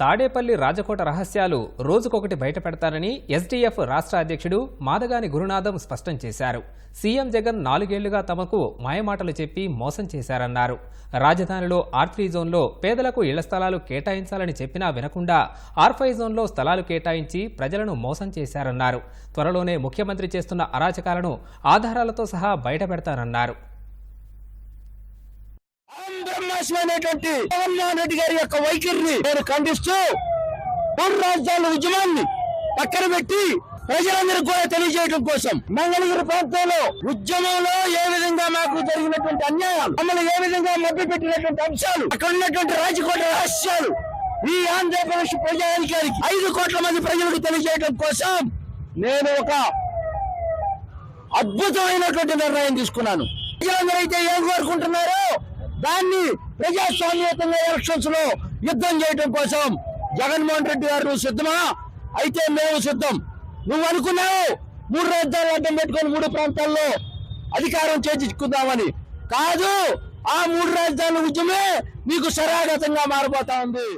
తాడేపల్లి రాజకోట రహస్యాలు రోజుకొకటి బయటపెడతారని ఎస్డీఎఫ్ రాష్ట్ర అధ్యక్షుడు మాదగాని గురునాథం స్పష్టం చేశారు. సీఎం జగన్ నాలుగేళ్ళుగా తమకు మాయమాటలు చెప్పి మోసం చేశారన్నారు. రాజధానిలో ఆర్త్రీ జోన్లో పేదలకు ఇళ్ళ స్థలాలు కేటాయించాలని చెప్పినా వినకుండా ఆర్ఫై జోన్లో స్థలాలు కేటాయించి ప్రజలను మోసం చేశారన్నారు. త్వరలోనే ముఖ్యమంత్రి చేస్తున్న అరాచకాలను ఆధారాలతో సహా బయటపెడతారన్నారు. బ్రహ్మాస్మైనటువంటి జగన్మోహన్ రెడ్డి గారి యొక్క వైఖరిని నేను ఖండిస్తూ మూడు రాజధానుల ఉద్యమాన్ని పక్కన పెట్టి ప్రజలందరికీ కూడా తెలియజేయడం కోసం మంగళగిరి ప్రాంతంలో ఉద్యమంలో ఏ విధంగా మాకు జరిగినటువంటి అన్యాయం మమ్మల్ని ఏ విధంగా మభ్య పెట్టినటువంటి అంశాలు అక్కడ ఉన్నటువంటి రాజకోట రహస్యాలు ఈ ఆంధ్రప్రదేశ్ ప్రజానికానికి ఐదు కోట్ల మంది ప్రజలకు తెలియజేయడం కోసం నేను ఒక అద్భుతమైనటువంటి నిర్ణయం తీసుకున్నాను. ప్రజలందరూ అయితే ఏం కోరుకుంటున్నారో దాన్ని ప్రజాస్వామ్యతంగా ఎలక్షన్స్లో యుద్ధం చేయడం కోసం జగన్మోహన్ రెడ్డి గారు నువ్వు సిద్ధమా? అయితే మేము సిద్ధం. నువ్వు అనుకున్నావు మూడు రాజ్యాలు అడ్డం పెట్టుకొని మూడు ప్రాంతాల్లో అధికారం చేర్చుకుందామని కాదు ఆ మూడు రాజధానుల ఉద్యమే నీకు శరాగతంగా మారిపోతా ఉంది.